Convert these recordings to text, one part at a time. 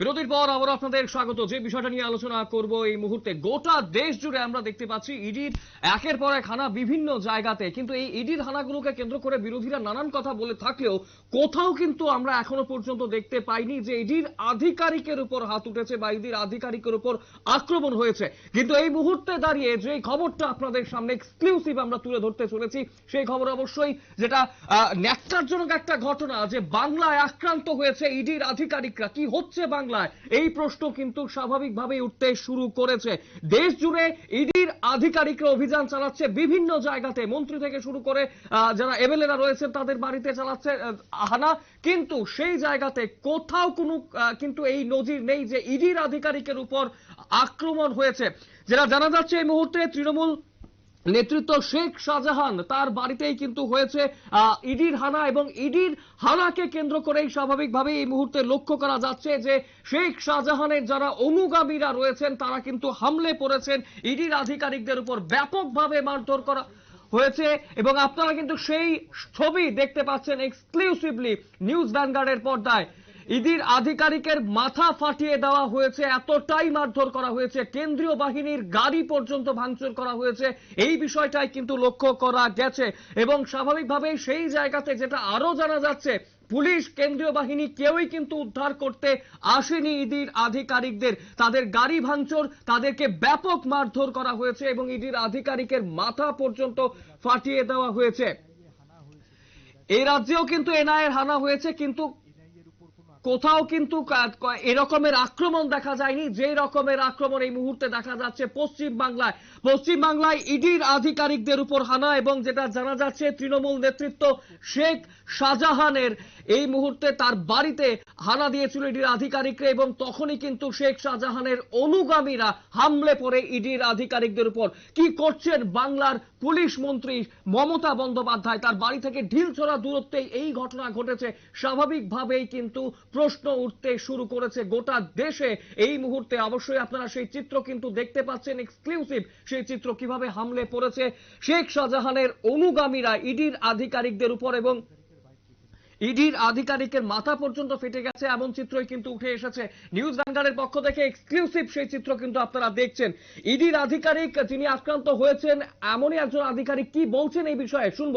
বিরতির পর আবার আপনাদের স্বাগত। যে বিষয়টা নিয়ে আলোচনা করব এই মুহূর্তে গোটা দেশ জুড়ে আমরা দেখতে পাচ্ছি ইডির একের পর এক হানা বিভিন্ন জায়গাতে। কিন্তু এই ইডির হানাগুলোকে কেন্দ্র করে বিরোধীরা নানান কথা বলে থাকলেও কোথাও কিন্তু আমরা এখনও পর্যন্ত দেখতে পাইনি যে ইডির আধিকারিকের উপর হাত উঠেছে বা ইডির আধিকারিকের উপর আক্রমণ হয়েছে। কিন্তু এই মুহূর্তে দাঁড়িয়ে যে খবরটা আপনাদের সামনে এক্সক্লুসিভ আমরা তুলে ধরতে চলেছি, সেই খবর অবশ্যই যেটা ন্যাক্কারজনক একটা ঘটনা যে বাংলায় আক্রান্ত হয়েছে ইডির আধিকারিকরা। কি হচ্ছে বাংলায়। এই প্রশ্ন কিন্তু স্বাভাবিকভাবে উঠতে শুরু করেছে। দেশ জুড়ে ইডির আধিকারিকরা অভিযান চালাচ্ছে বিভিন্ন জায়গাতে। মন্ত্রী থেকে শুরু করে যারা এমএলএরা রয়েছেন তাদের বাড়িতে চালাচ্ছে আহ, হানা কিন্তু সেই জায়গাতে কোথাও কোনো কিন্তু এই নজির নেই যে ইডির আধিকারিকের উপর আক্রমণ হয়েছে। যেটা জানা যাচ্ছে এই মুহূর্তে তৃণমূল নেতৃত্ব শেখ শাহজাহান। তার বাড়িতেই কিন্তু হয়েছে ইডির হানা এবং ইডির হানাকে কেন্দ্র করেই স্বাভাবিকভাবে এই মুহূর্তে লক্ষ্য করা যাচ্ছে যে শেখ শাহজাহানের যারা অনুগামীরা রয়েছেন, তারা কিন্তু হামলে পড়েছেন। ইডির আধিকারিকদের উপর ব্যাপকভাবে মারধর করা হয়েছে এবং আপনারা কিন্তু সেই ছবি দেখতে পাচ্ছেন এক্সক্লুসিভলি নিউজ ভ্যানগার্ডের পর্দায়। ইদির আধিকারিকের মাথা ফাটিয়ে দেওয়া হয়েছে, এতটাই মারধর করা হয়েছে, কেন্দ্রীয় বাহিনীর গাড়ি পর্যন্ত ভাঙচুর করা হয়েছে। এই বিষয়টাই কিন্তু লক্ষ্য করা গেছে এবং স্বাভাবিকভাবেই সেই জায়গাতে যেটা আরও জানা যাচ্ছে, পুলিশ, কেন্দ্রীয় বাহিনী কেউই কিন্তু উদ্ধার করতে আসেনি ইডির আধিকারিকদের। তাদের গাড়ি ভাঙচুর, তাদেরকে ব্যাপক মারধর করা হয়েছে এবং ইডির আধিকারিকের মাথা পর্যন্ত ফাটিয়ে দেওয়া হয়েছে। এই রাজ্যেও কিন্তু এনআইএর হানা হয়েছে, কিন্তু কোথাও কিন্তু এরকমের আক্রমণ দেখা যায়নি। যে রকমের আক্রমণ এই মুহূর্তে দেখা যাচ্ছে পশ্চিম বাংলায়। পশ্চিম বাংলায় ইডির আধিকারিকদের উপর হানা এবং যেটা জানা যাচ্ছে তৃণমূল নেতৃত্ব শেখ শাহজাহানের, এই মুহূর্তে তার বাড়িতে হানা দিয়েছিল ইডির আধিকারিকরা এবং তখনই কিন্তু শেখ শাহজাহানের অনুগামীরা হামলে পড়ে ইডির আধিকারিকদের উপর। কি করছেন বাংলার পুলিশ মন্ত্রী মমতা বন্দ্যোপাধ্যায়? তার বাড়ি থেকে ঢিল ঢিলছড়া দূরত্বেই এই ঘটনা ঘটেছে। স্বাভাবিকভাবেই কিন্তু প্রশ্ন উঠতে শুরু করেছে গোটা দেশে। এই মুহূর্তে অবশ্যই আপনারা সেই চিত্র কিন্তু দেখতে পাচ্ছেন এক্সক্লুসিভ সেই চিত্র কীভাবে হামলে পড়েছে। শেখ শাহজাহানের অনুগামীরা ইডির আধিকারিকদের উপর এবং ইডির আধিকারিকের মাথা পর্যন্ত ফেটে গেছে, এমন চিত্রই কিন্তু উঠে এসেছে। নিউজ ভ্যানগার্ডের পক্ষ থেকে এক্সক্লুসিভ সেই চিত্র কিন্তু আপনারা দেখছেন। ইডির আধিকারিক যিনি আক্রান্ত হয়েছেন, এমনই একজন আধিকারিক কি বলছেন এই বিষয়ে? শুনব।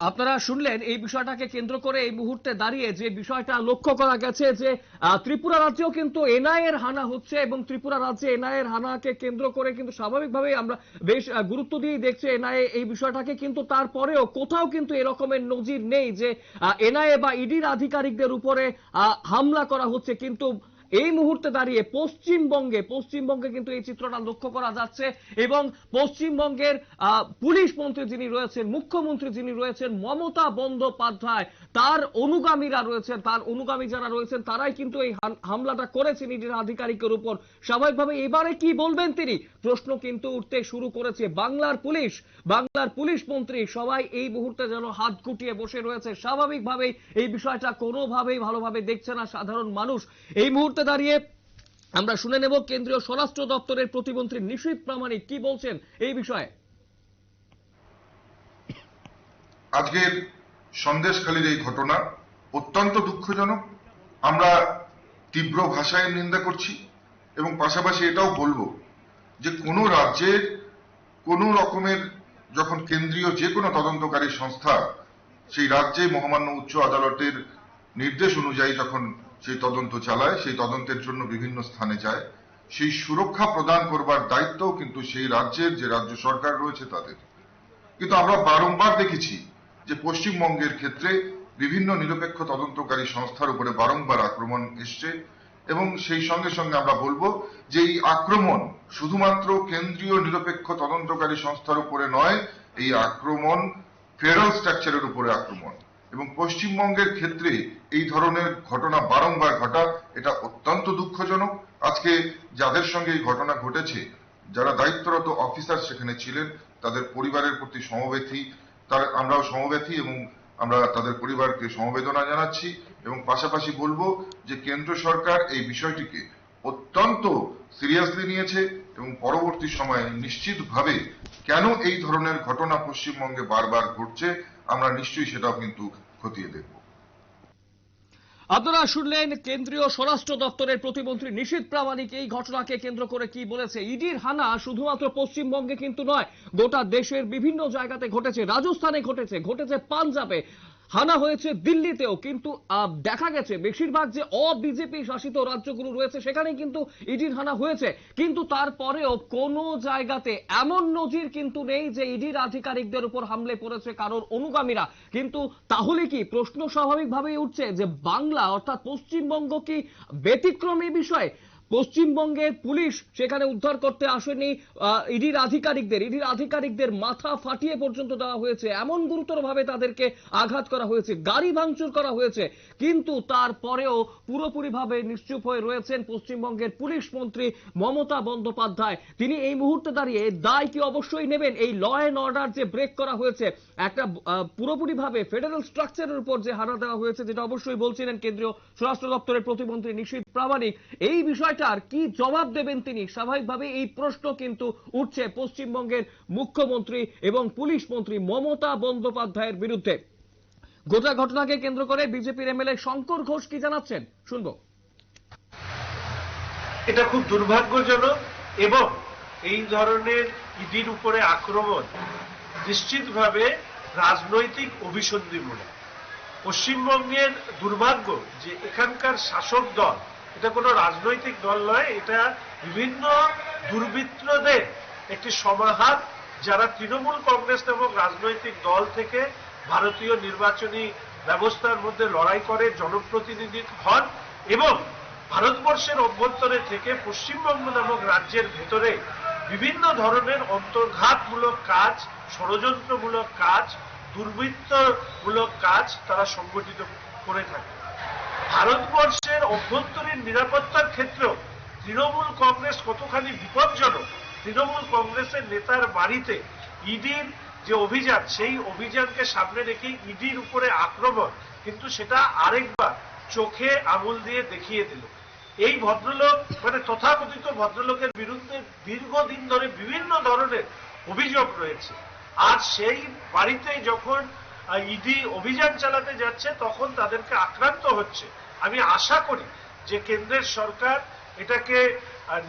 আপনারা শুনলেন এই বিষয়টাকে কেন্দ্র করে এই মুহূর্তে দাঁড়িয়ে যে বিষয়টা লক্ষ্য করা গেছে যে ত্রিপুরা রাজ্যেও কিন্তু এনআইএর হানা হচ্ছে এবং ত্রিপুরা রাজ্যে এনআইএর হানাকে কেন্দ্র করে কিন্তু স্বাভাবিকভাবেই আমরা বেশ গুরুত্ব দিয়ে দেখছি এনআইএ এই বিষয়টাকে। কিন্তু তারপরেও কোথাও কিন্তু এরকমের নজির নেই যে এনআইএ বা ইডির আধিকারিকদের উপরে হামলা করা হচ্ছে। কিন্তু এই মুহূর্তে দাঁড়িয়ে পশ্চিমবঙ্গে পশ্চিমবঙ্গে কিন্তু এই চিত্রটা লক্ষ্য করা যাচ্ছে এবং পশ্চিমবঙ্গের পুলিশ মন্ত্রী যিনি রয়েছেন, মুখ্যমন্ত্রী যিনি রয়েছেন, মমতা বন্দ্যোপাধ্যায়। তার অনুগামীরা রয়েছেন, তার অনুগামী যারা রয়েছেন, তারাই কিন্তু এই হামলাটা করেছেন ইডির আধিকারিকের উপর। স্বাভাবিকভাবে এবারে কি বলবেন তিনি? প্রশ্ন কিন্তু উঠতে শুরু করেছে বাংলার পুলিশ। বাংলার পুলিশ মন্ত্রী সবাই এই মুহূর্তে যেন হাত গুটিয়ে বসে রয়েছে। স্বাভাবিকভাবেই এই বিষয়টা কোনোভাবেই ভালোভাবে দেখছে না সাধারণ মানুষ। এই মুহূর্তে দাঁড়িয়ে আমরা শুনে নেব কেন্দ্রীয় স্বরাষ্ট্র দপ্তরের প্রতিমন্ত্রী নিশীত প্রামাণিক কি বলছেন এই বিষয়ে। আজকের সন্দেশখালীর এই ঘটনা অত্যন্ত দুঃখজনক। আমরা তীব্র ভাষায় নিন্দা করছি এবং পাশাপাশি এটাও বলব যে কোনো রাজ্যের কোনো রকমের যখন কেন্দ্রীয় যে কোনো তদন্তকারী সংস্থা সেই রাজ্যে মহামান্য উচ্চ আদালতের নির্দেশ অনুযায়ী যখন সেই তদন্ত চালায়, সেই তদন্তের জন্য বিভিন্ন স্থানে যায়, সেই সুরক্ষা প্রদান করবার দায়িত্ব কিন্তু সেই রাজ্যের যে রাজ্য সরকার রয়েছে তাদের। কিন্তু আমরা বারংবার দেখেছি যে পশ্চিমবঙ্গের ক্ষেত্রে বিভিন্ন নিরপেক্ষ তদন্তকারী সংস্থার উপরে বারংবার আক্রমণ এসছে এবং সেই সঙ্গে সঙ্গে আমরা বলব যে এই আক্রমণ শুধুমাত্র কেন্দ্রীয় নিরপেক্ষ তদন্তকারী সংস্থার উপরে নয়, এই আক্রমণ ফেডারেল স্ট্রাকচারের উপরে আক্রমণ। এবং পশ্চিমবঙ্গের ক্ষেত্রে এই ধরনের ঘটনা বারংবার ঘটা, এটা অত্যন্ত দুঃখজনক। আজকে যাদের সঙ্গে এই ঘটনা ঘটেছে, যারা দায়িত্বরত অফিসার সেখানে ছিলেন, তাদের পরিবারের প্রতি সমবেথী তার আমরাও সমব্যাথী এবং আমরা তাদের পরিবারকে সমবেদনা জানাচ্ছি এবং পাশাপাশি বলব যে কেন্দ্র সরকার এই বিষয়টিকে অত্যন্ত সিরিয়াসলি নিয়েছে এবং পরবর্তী সময়ে নিশ্চিতভাবে কেন এই ধরনের ঘটনা পশ্চিমবঙ্গে বারবার ঘটছে, আমরা নিশ্চয়ই সেটাও কিন্তু খতিয়ে দেখব। আপনারা শুনলেন কেন্দ্রীয় স্বরাষ্ট্র দপ্তরের প্রতিমন্ত্রী নিশীথ প্রামাণিক এই ঘটনাকে কেন্দ্র করে কি বলেছে? ইডির হানা শুধুমাত্র পশ্চিমবঙ্গে কিন্তু নয়, গোটা দেশের বিভিন্ন জায়গাতে ঘটেছে, রাজস্থানে ঘটেছে ঘটেছে পাঞ্জাবে। হানা হয়েছে দিল্লিতেও, কিন্তু দেখা গেছে বেশিরভাগ যে অ বিজেপি শাসিত রাজ্যগুলো রয়েছে সেখানে কিন্তু ইডির হানা হয়েছে। কিন্তু তারপরেও কোনো জায়গাতে এমন নজির কিন্তু নেই যে ইডির আধিকারিকদের উপর হামলে পড়েছে কারোর অনুগামীরা। কিন্তু তাহলে কি প্রশ্ন স্বাভাবিকভাবেই উঠছে যে বাংলা, অর্থাৎ পশ্চিমবঙ্গ কি ব্যতিক্রম ব্যতিক্রমী বিষয়? পশ্চিমবঙ্গের পুলিশ সেখানে উদ্ধার করতে আসেনি ইডির আধিকারিকদের। ইডির আধিকারিকদের মাথা ফাটিয়ে পর্যন্ত দেওয়া হয়েছে। এমন গুরুতরভাবে তাদেরকে আঘাত করা হয়েছে, গাড়ি ভাঙচুর করা হয়েছে, কিন্তু তারপরেও পুরোপুরিভাবে নিশ্চুপ হয়ে রয়েছেন পশ্চিমবঙ্গের পুলিশ মন্ত্রী মমতা বন্দ্যোপাধ্যায়। তিনি এই মুহূর্তে দাঁড়িয়ে, দায় কি অবশ্যই নেবেন? এই ল অ্যান্ড অর্ডার যে ব্রেক করা হয়েছে, একটা পুরোপুরিভাবে ফেডারেল স্ট্রাকচারের উপর যে হানা দেওয়া হয়েছে, যেটা অবশ্যই বলছিলেন কেন্দ্রীয় স্বরাষ্ট্র দপ্তরের প্রতিমন্ত্রী নিশীথ প্রামাণিক, এই বিষয়টার কি জবাব দেবেন তিনি? স্বাভাবিকভাবে এই প্রশ্ন কিন্তু উঠছে পশ্চিমবঙ্গের মুখ্যমন্ত্রী এবং পুলিশ মন্ত্রী মমতা বন্দ্যোপাধ্যায়ের বিরুদ্ধে। গোটা ঘটনাকে কেন্দ্র করে বিজেপির এমএলএ শঙ্কর ঘোষ কি জানাচ্ছেন? শুনব। এটা খুব দুর্ভাগ্যজনক এবং এই ধরনের ইডির উপরে আক্রমণ নিশ্চিতভাবে রাজনৈতিক অভিসন্ধিমূলক। পশ্চিমবঙ্গের দুর্ভাগ্য যে এখানকার শাসক দল এটা কোনো রাজনৈতিক দল নয়, এটা বিভিন্ন দুর্বৃত্তদের একটি সমাহার যারা তৃণমূল কংগ্রেস এবং রাজনৈতিক দল থেকে ভারতীয় নির্বাচনী ব্যবস্থার মধ্যে লড়াই করে, জনপ্রতিনিধি হন এবং ভারতবর্ষের অভ্যন্তরে থেকে পশ্চিমবঙ্গ নামক রাজ্যের ভেতরে বিভিন্ন ধরনের অন্তর্ঘাতমূলক কাজ, ষড়যন্ত্রমূলক কাজ, দুর্বৃত্তমূলক কাজ তারা সংগঠিত করে থাকে। ভারতবর্ষের অভ্যন্তরীণ নিরাপত্তার ক্ষেত্রেও তৃণমূল কংগ্রেস কতখানি বিপজ্জনক, তৃণমূল কংগ্রেসের নেতার বাড়িতে ইডির যে অভিযান, সেই অভিযানকে সামনে রেখে ইডির উপরে আক্রমণ, কিন্তু সেটা আরেকবার চোখে আঙুল দিয়ে দেখিয়ে দিল। এই ভদ্রলোক মানে তথাকথিত ভদ্রলোকের বিরুদ্ধে দীর্ঘদিন ধরে বিভিন্ন ধরনের অভিযোগ রয়েছে। আর সেই বাড়িতে যখন ইডি অভিযান চালাতে যাচ্ছে, তখন তাদেরকে আক্রান্ত হচ্ছে। আমি আশা করি যে কেন্দ্রের সরকার এটাকে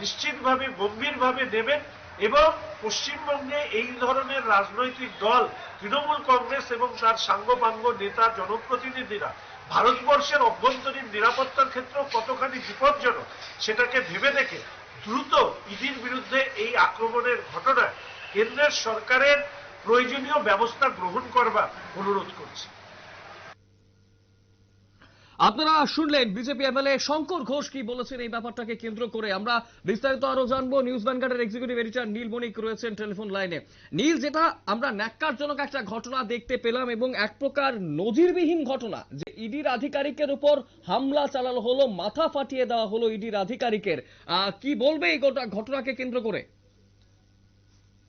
নিশ্চিতভাবে, গম্ভীরভাবে নেবেন এবং পশ্চিমবঙ্গে এই ধরনের রাজনৈতিক দল, তৃণমূল কংগ্রেস এবং তার সাঙ্গপাঙ্গ নেতা জনপ্রতিনিধিরা, ভারতবর্ষের অভ্যন্তরীণ নিরাপত্তার ক্ষেত্রেও কতখানি বিপজ্জনক, সেটাকে ভেবে দেখে দ্রুত ইডির বিরুদ্ধে এই আক্রমণের ঘটনায় কেন্দ্রের সরকারের প্রয়োজনীয় ব্যবস্থা গ্রহণ করবার অনুরোধ করছি। আপনারা শুনলেন বিজেপি এমএলএ শঙ্কর ঘোষ কি বলেছেন এই ব্যাপারটাকে কেন্দ্র করে। আমরা বিস্তারিত আরও জানব। নিউজ ভ্যানগার্ডের এক্সিকিউটিভ এডিটর নীল মনিক রয়েছেন টেলিফোন লাইনে নীল, যেটা আমরা ন্যাক্কারজনক একটা ঘটনা দেখতে পেলাম এবং এক প্রকার নজিরবিহীন ঘটনা, যে ইডির আধিকারিকের উপর হামলা চালানো হলো, মাথা ফাটিয়ে দেওয়া হলো ইডির আধিকারিকের। কি বলবে এই গোটা ঘটনাকে কেন্দ্র করে?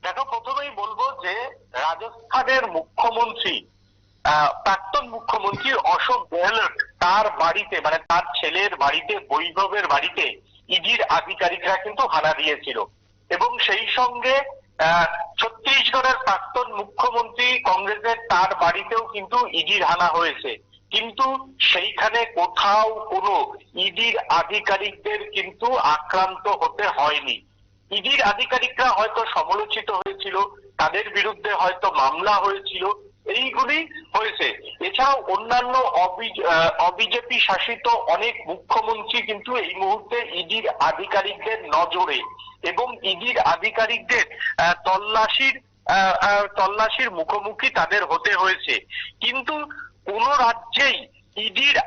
দেখো, প্রথমেই বলব যে রাজস্থানের মুখ্যমন্ত্রী প্রাক্তন মুখ্যমন্ত্রী অশোক গেহলট তার বাড়িতে মানে তার ছেলের বাড়িতে, বৈভবের বাড়িতে ইডির আধিকারিকরা কিন্তু হানা দিয়েছিল। এবং সেই সঙ্গে ছত্তিশগড়ের প্রাক্তন মুখ্যমন্ত্রী কংগ্রেসের তার বাড়িতেও কিন্তু ইডির হানা হয়েছে। কিন্তু সেইখানে কোথাও কোনো ইডির আধিকারিকদের কিন্তু আক্রান্ত হতে হয়নি। ইডির আধিকারিকরা হয়তো সমালোচিত হয়েছিল, তাদের বিরুদ্ধে হয়তো মামলা হয়েছিল, এইগুলি হয়েছে। এছাড়াও অন্যান্য অবিজেপি শাসিত অনেক মুখ্যমন্ত্রী কিন্তু এই মুহূর্তে ইডির আধিকারিকদের নজরে এবং ইডির আধিকারিকদের তল্লাশির তল্লাশির মুখোমুখি তাদের হতে হয়েছে। কিন্তু কোন রাজ্যেই ইডির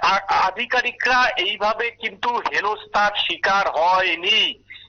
আধিকারিকরা এইভাবে কিন্তু হেনস্থার শিকার হয়নি।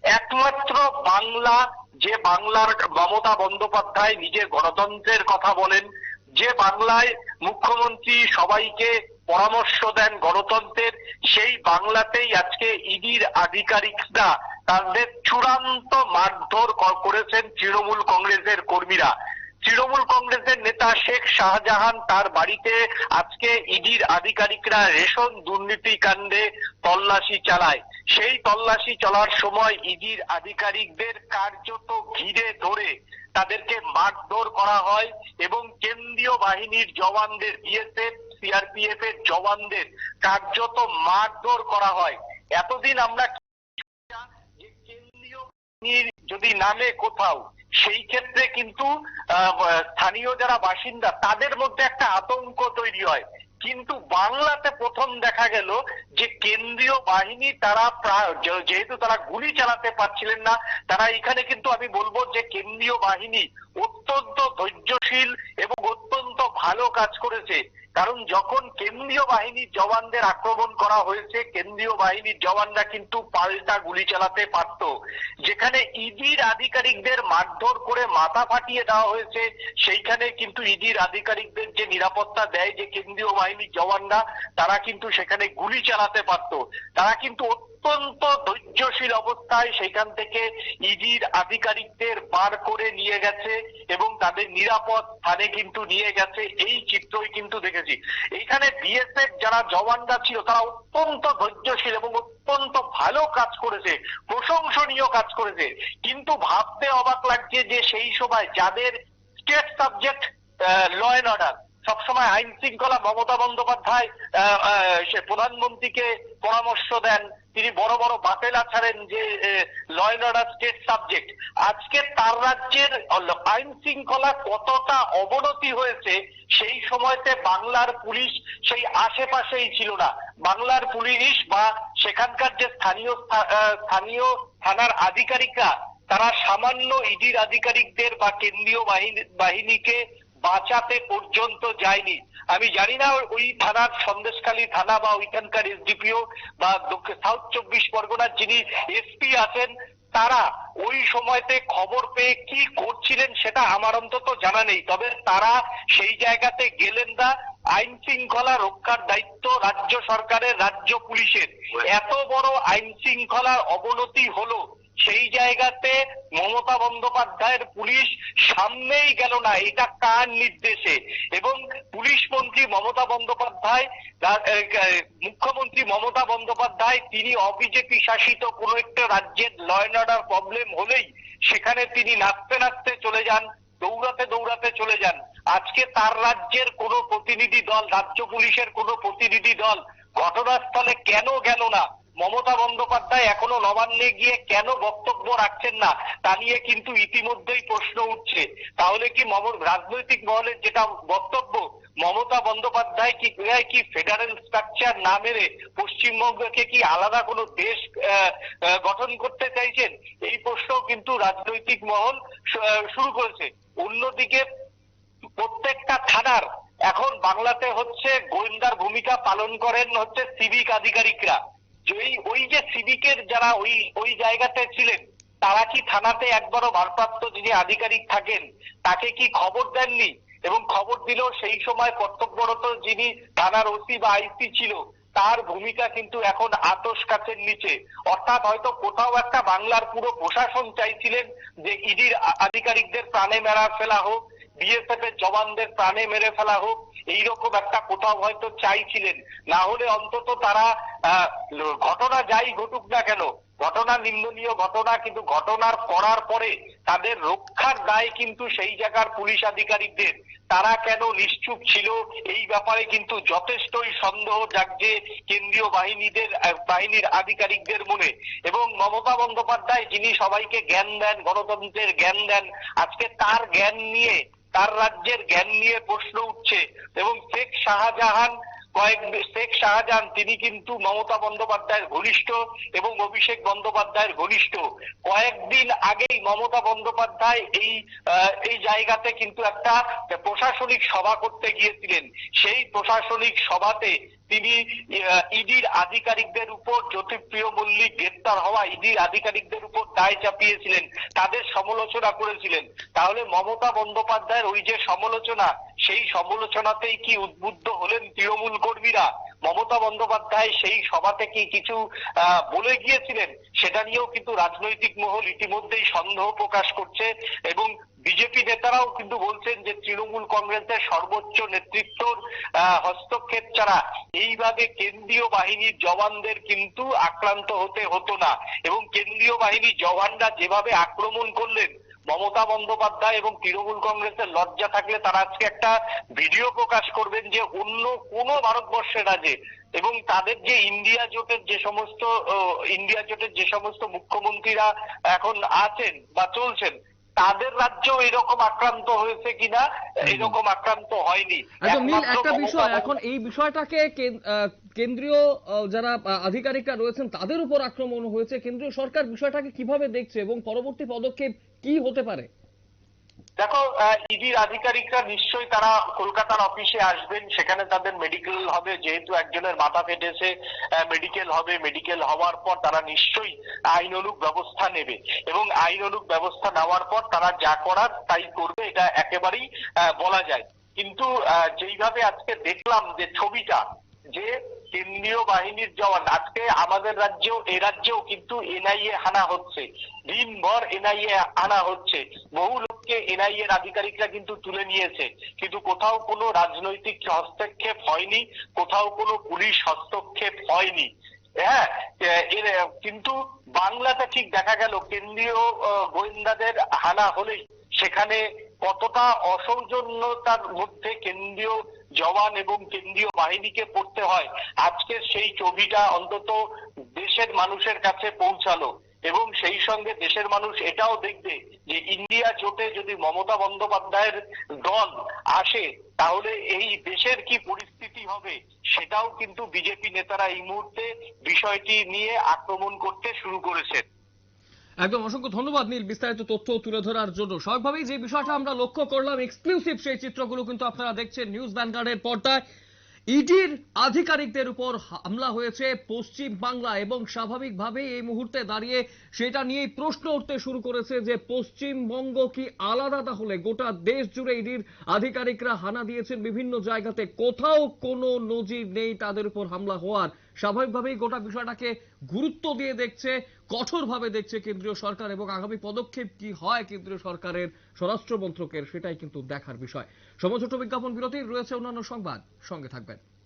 একমাত্র বাংলা, যে বাংলার মমতা বন্দ্যোপাধ্যায় নিজে গণতন্ত্রের কথা বলেন, যে বাংলায় মুখ্যমন্ত্রী সবাইকে পরামর্শ দেন গণতন্ত্রের, সেই বাংলাতেই আজকে ইডির আধিকারিকরা তাদের চূড়ান্ত মারধর করেছেন তৃণমূল কংগ্রেসের কর্মীরা। তৃণমূল কংগ্রেসের নেতা শেখ শাহজাহান তার বাড়িতে আজকে ইডির আধিকারিকরা রেশন দুর্নীতি কাণ্ডে তল্লাশি চালায়। সেই তল্লাশি চলার সময় ইডির আধিকারিকদের কার্যত ঘিরে ধরে তাদেরকে মারধর করা হয় এবং কেন্দ্রীয় বাহিনীর জওয়ানদের, বিএসএফ, সিআরপিএফ এর জওয়ানদের কার্যত মারধর করা হয়। এতদিন আমরা যে কেন্দ্রীয় বাহিনীর যদি নামে কোথাও সেই ক্ষেত্রে কিন্তু স্থানীয় যারা বাসিন্দা, তাদের মধ্যে একটা আতঙ্ক তৈরি হয়। কিন্তু বাংলাতে প্রথম দেখা গেল যে কেন্দ্রীয় বাহিনী তারা যেহেতু তারা গুলি চালাতে পারছিলেন না, তারা এখানে কিন্তু আমি বলব যে কেন্দ্রীয় বাহিনী অত্যন্ত ধৈর্যশীল এবং অত্যন্ত ভালো কাজ করেছে। কারণ যখন কেন্দ্রীয় বাহিনীর জওয়ানদের আক্রমণ করা হয়েছে, কেন্দ্রীয় বাহিনীর জওয়ানরা কিন্তু পাল্টা গুলি চালাতে পারত। যেখানে ইডির আধিকারিকদের মারধর করে মাথা ফাটিয়ে দেওয়া হয়েছে, সেইখানে কিন্তু ইডির আধিকারিকদের যে নিরাপত্তা দেয় যে কেন্দ্রীয় বাহিনীর জওয়ানরা, তারা কিন্তু সেখানে গুলি চালাতে পারত। তারা কিন্তু অত্যন্ত ধৈর্যশীল অবস্থায় সেখান থেকে ইডির আধিকারিকদের বার করে নিয়ে গেছে এবং তাদের নিরাপদ স্থানে কিন্তু নিয়ে গেছে। এই চিত্রই কিন্তু দেখেছি। এইখানে বিএসএফ যারা জওয়ানরা ছিল, তারা অত্যন্ত ধৈর্যশীল এবং অত্যন্ত ভালো কাজ করেছে, প্রশংসনীয় কাজ করেছে। কিন্তু ভাবতে অবাক লাগছে যে সেই সময় যাদের state subject law and order সবসময় আইন শৃঙ্খলা মমতা বন্দ্যোপাধ্যায় সে প্রধানমন্ত্রীকে পরামর্শ দেন। তিনি বড় বড় বাতেলা ছাড়েন যে ল অর্ডার স্টেট সাবজেক্ট আজকে তার রাজ্যের আইন শৃঙ্খলা কতটা অবনতি হয়েছে, সেই সময়তে বাংলার পুলিশ সেই আশেপাশেই ছিল না। বাংলার পুলিশ বা সেখানকার যে স্থানীয় স্থানীয় থানার আধিকারিকরা, তারা সামান্য ইডির আধিকারিকদের বা কেন্দ্রীয় বাহিনী, বাহিনীকে বাঁচাতে পর্যন্ত যায়নি। আমি জানি না ওই থানার সন্দেশখালী থানা বা ওইখানকার এসডিপিও বা সাউথ চব্বিশ পরগনার যিনি এসপি আছেন তারা ওই সময়তে খবর পেয়ে কি করছিলেন সেটা আমার অন্তত জানা নেই। তবে তারা সেই জায়গাতে গেলেন না। আইন শৃঙ্খলা রক্ষার দায়িত্ব রাজ্য সরকারের রাজ্য পুলিশের। এত বড় আইন শৃঙ্খলার অবনতি হলো। সেই জায়গাতে মমতা বন্দ্যোপাধ্যায়ের পুলিশ সামনেই গেল না, এটা কার নির্দেশে? এবং পুলিশ মন্ত্রী মমতা বন্দ্যোপাধ্যায় মুখ্যমন্ত্রী মমতা বন্দ্যোপাধ্যায়, তিনি অবিজেপি শাসিত কোন একটা রাজ্যের ল অ্যান্ড প্রবলেম হলেই সেখানে তিনি নাচতে নাচতে চলে যান, দৌড়াতে দৌড়াতে চলে যান। আজকে তার রাজ্যের কোন প্রতিনিধি দল, রাজ্য পুলিশের কোন প্রতিনিধি দল ঘটনাস্থলে কেন গেল না? মমতা বন্দ্যোপাধ্যায় এখনও নবান্নে গিয়ে কেন বক্তব্য রাখছেন না, তা নিয়ে কিন্তু ইতিমধ্যেই প্রশ্ন উঠছে। তাহলে কি মম, রাজনৈতিক মহলের যেটা বক্তব্য, মমতা বন্দ্যোপাধ্যায় কি কি ফেডারেল স্ট্রাকচার না মেরে পশ্চিমবঙ্গকে কি আলাদা কোনো দেশ গঠন করতে চাইছেন? এই প্রশ্ন কিন্তু রাজনৈতিক মহল শুরু করেছে। অন্যদিকে প্রত্যেকটা থানার এখন বাংলাতে হচ্ছে গোয়েন্দার ভূমিকা পালন করেন হচ্ছে সিভিক আধিকারিকরা। যেই ওই যে সিভিকের যারা ওই ওই জায়গাতে ছিলেন, তারা কি থানাতে একবারও ভারপ্রাপ্ত যিনি আধিকারিক থাকেন, তাকে কি খবর দেননি? এবং খবর দিলেও সেই সময় কর্তব্যরত যিনি থানার ওসি বা আইসি ছিল, তার ভূমিকা কিন্তু এখন আতস কাছের নিচে। অর্থাৎ হয়তো কোথাও একটা বাংলার পুরো প্রশাসন চাইছিলেন যে ইডির আধিকারিকদের প্রাণে মেরা ফেলা হোক বিএসএফ এর জওয়ানদের প্রাণে মেরে ফেলা হোক, এইরকম একটা কোথাও হয়তো চাইছিলেন। না হলে অন্তত তারা ঘটনা যাই ঘটুক না কেন, ঘটনা নিন্দনীয় ঘটনা, কিন্তু ঘটনার করার পরে তাদের রক্ষার দায় কিন্তু সেই জায়গার পুলিশ আধিকারিকদের। তারা কেন নিশ্চুপ ছিল? এই ব্যাপারে কিন্তু যথেষ্টই সন্দেহ জাগছে কেন্দ্রীয় বাহিনীদের বাহিনীর আধিকারিকদের মনে। এবং মমতা বন্দ্যোপাধ্যায়, যিনি সবাইকে জ্ঞান দেন, গণতন্ত্রের জ্ঞান দেন, আজকে তার জ্ঞান নিয়ে তার রাজ্যের জ্ঞান নিয়ে প্রশ্ন উঠছে এবং শেখ শাহজাহান কয়েক শেখ শাহজাহান, তিনি কিন্তু মমতা বন্দ্যোপাধ্যায়ের ঘনিষ্ঠ এবং অভিষেক বন্দ্যোপাধ্যায়ের ঘনিষ্ঠ। কয়েকদিন আগেই মমতা বন্দ্যোপাধ্যায় এই এই জায়গাতে কিন্তু একটা প্রশাসনিক সভা করতে গিয়েছিলেন। সেই প্রশাসনিক সভাতে তিনি ইডির আধিকারিকদের উপর জ্যোতিপ্রিয় মল্লিক গ্রেপ্তার হওয়া ইডির আধিকারিকদের উপর দায় চাপিয়েছিলেন, তাদের সমালোচনা করেছিলেন। তাহলে মমতা বন্দ্যোপাধ্যায়ের ওই যে সমালোচনা, সেই সমালোচনাতেই কি উদ্বুদ্ধ হলেন তৃণমূল কর্মীরা? মমতা বন্দ্যোপাধ্যায় সেই সভাতে কি কিছু বলে গিয়েছিলেন। সেটা নিয়েও কিন্তু রাজনৈতিক মহল ইতিমধ্যেই সন্দেহ প্রকাশ করছে এবং বিজেপি নেতারাও কিন্তু বলছেন যে তৃণমূল কংগ্রেসের সর্বোচ্চ নেতৃত্বর হস্তক্ষেপ ছাড়া এইভাবে কেন্দ্রীয় বাহিনীর জওয়ানদের কিন্তু আক্রান্ত হতে হতো না। এবং কেন্দ্রীয় বাহিনীর জওয়ানরা যেভাবে আক্রমণ করলেন, মমতা বন্দ্যোপাধ্যায় এবং তৃণমূল কংগ্রেসের লজ্জা থাকলে তারা আজকে একটা ভিডিও প্রকাশ করবেন যে অন্য কোনো ভারতবর্ষের রাজ্যে এবং তাদের যে ইন্ডিয়া জোটের যে সমস্ত ইন্ডিয়া জোটের যে সমস্ত মুখ্যমন্ত্রীরা এখন আছেন বা চলছেন তাদের রাজ্যেও এরকম আক্রান্ত হয়েছে কিনা এরকম আক্রান্ত হয়নি। আচ্ছা মিল একটা বিষয় এখন এই বিষয়টাকে কেন্দ্রীয় যারা আধিকারিকরা রয়েছেন তাদের উপর আক্রমণ হয়েছে। কেন্দ্রীয় সরকার বিষয়টাকে কীভাবে দেখছে এবং পরবর্তী পদক্ষেপ কি হতে পারে? দেখো ইডির আধিকারিকরা নিশ্চয়ই তারা কলকাতার অফিসে আসবেন, সেখানে তাদের মেডিকেল হবে, যেহেতু একজনের মাথা ফেটেছে মেডিকেল হবে মেডিকেল হওয়ার পর তারা নিশ্চয়ই আইন অনুক ব্যবস্থা নেবে। এবং আইন অনুক ব্যবস্থা নেওয়ার পর তারা যা করার তাই করবে, এটা একেবারেই বলা যায়। কিন্তু যেইভাবে আজকে দেখলাম যে ছবিটা যে কেন্দ্রীয় বাহিনীর জওয়ান। আজকে আমাদের রাজ্যেও, এ রাজ্যেও কিন্তু এনআইএ হানা হচ্ছে। দিনভর এনআইএ আনা হচ্ছে। বহু লোককে এনআইএ আধিকারিকরা কিন্তু তুলে নিয়েছে। কিন্তু কোথাও কোনো রাজনৈতিক হস্তক্ষেপ হয়নি, কোথাও কোনো পুলিশ হস্তক্ষেপ হয়নি। হ্যাঁ কিন্তু বাংলাতে ঠিক দেখা গেল, কেন্দ্রীয় গোয়েন্দাদের হানা হলেই সেখানে কতটা অসৌজন্যতার মধ্যে কেন্দ্রীয় জওয়ান এবং কেন্দ্রীয় বাহিনীকে পড়তে হয় আজকের সেই ছবিটা অন্তত দেশের মানুষের কাছে পৌঁছালো এবং সেই সঙ্গে দেশের মানুষ এটাও দেখবে যে ইন্ডিয়া জোটে যদি মমতা বন্দ্যোপাধ্যায়ের দল আসে, তাহলে এই দেশের কি পরিস্থিতি হবে সেটাও কিন্তু বিজেপি নেতারা এই মুহূর্তে বিষয়টি নিয়ে আক্রমণ করতে শুরু করেছেন। একদম অসংখ্য ধন্যবাদ নীল, বিস্তারিত তথ্য তুলে ধরার জন্য। স্বাভাবিকভাবেই যে বিষয়টা আমরা লক্ষ্য করলাম এক্সক্লুসিভ সেই চিত্রগুলো কিন্তু আপনারা দেখছেন নিউজ ভ্যানগার্ডের পর্দায়। ইডির আধিকারিকদের উপর হামলা হয়েছে পশ্চিম বাংলা এবং স্বাভাবিকভাবেই এই মুহূর্তে দাঁড়িয়ে সেটা নিয়েই প্রশ্ন উঠতে শুরু করেছে যে পশ্চিমবঙ্গ কি আলাদা তাহলে? গোটা দেশ জুড়ে ইডির আধিকারিকরা হানা দিয়েছেন বিভিন্ন জায়গাতে। কোথাও কোনো নজির নেই তাদের উপর হামলা হওয়ার। স্বাভাবিকভাবেই গোটা বিষয়টাকে গুরুত্ব দিয়ে দেখছে, কঠোরভাবে দেখছে কেন্দ্রীয় সরকার এবং আগামী পদক্ষেপ কি হয় কেন্দ্রীয় সরকারের স্বরাষ্ট্র মন্ত্রকের সেটাই কিন্তু দেখার বিষয়। সময় ছোট বিজ্ঞাপন বিরতি রয়েছে অন্যান্য সংবাদ। সঙ্গে থাকবেন।